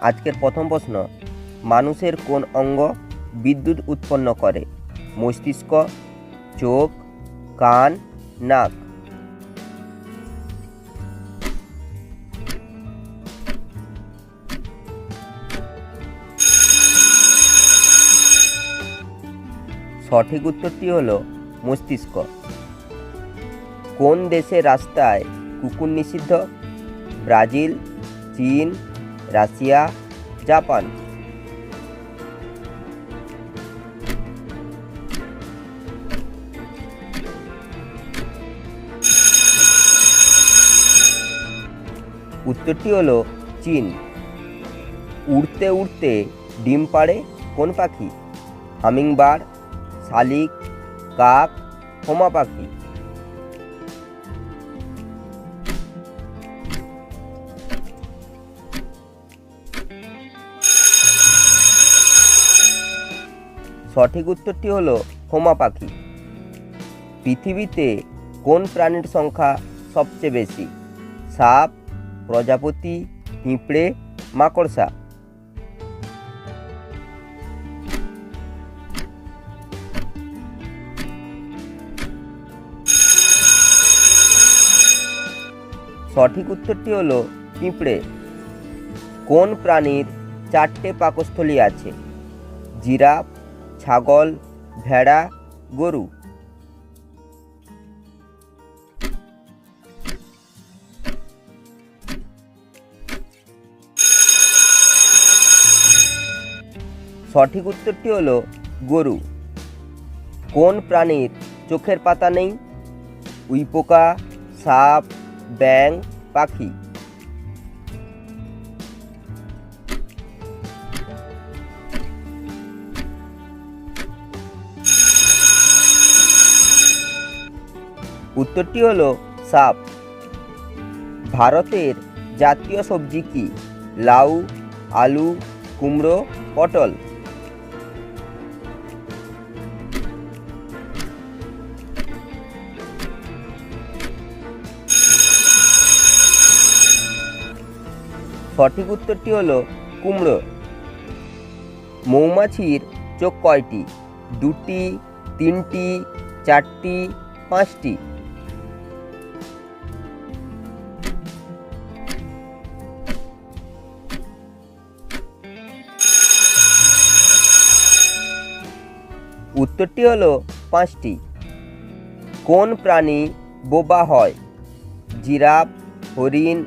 আজকের প্রথম প্রশ্ন, মানুষের কোন অঙ্গ বিদ্যুৎ উৎপন্ন করে? মস্তিষ্ক, চোখ, কান, নাক। সঠিক উত্তরটি হলো মস্তিষ্ক। কোন দেশে রাস্তায় কুকুর নিষিদ্ধ? ব্রাজিল, চীন রাশিয়া, জাপান। উত্তরটি হলো চীন। উড়তে উড়তে ডিম পাড়ে কোন পাখি? হামিংবার, শালিক, কাক, হোমা পাখি। সঠিক উত্তরটি হলো হোমা পাখি। পৃথিবীতে কোন প্রাণীর সংখ্যা সবচেয়ে বেশি? সাপ, প্রজাপতি, পিঁপড়ে, মাকড়সা। সঠিক উত্তরটি হলো পিঁপড়ে। কোন প্রাণীর চারটে পাকস্থলী আছে? জিরাফ ছাগল, ভেড়া, গরু। সঠিক উত্তরটি হলো গরু। কোন প্রাণীর চোখের পাতা নেই? উইপোকা, সাপ ব্যাং পাখি। উত্তরটি হলো সাপ। ভারতের জাতীয় সবজি কি? লাউ, আলু, কুমড়ো, পটল। সঠিক উত্তরটি হলো কুমড়ো। মৌমাছির চোখ কয়টি? দুটি, তিনটি, চারটি, পাঁচটি। উত্তরটি হলো পাঁচটি। কোন প্রাণী বোবা হয়? জিরাফ, হরিণ,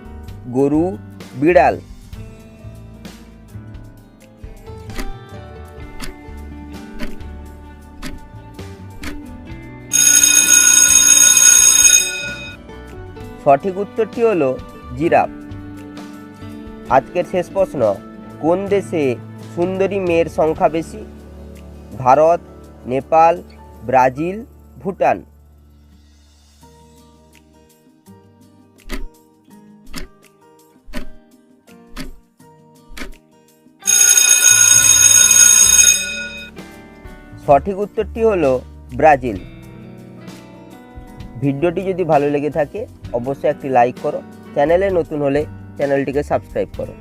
গরু, বিড়াল। সঠিক উত্তরটি হলো জিরাফ। আজকের শেষ প্রশ্ন, কোন দেশে সুন্দরী মেয়ের সংখ্যা বেশি? ভারত নেপাল, ব্রাজিল, ভুটান। সঠিক উত্তরটি হলো ব্রাজিল। ভিডিওটি যদি ভালো লেগে থাকে, অবশ্যই একটি লাইক করো। চ্যানেলে নতুন হলে চ্যানেলটিকে সাবস্ক্রাইব করো।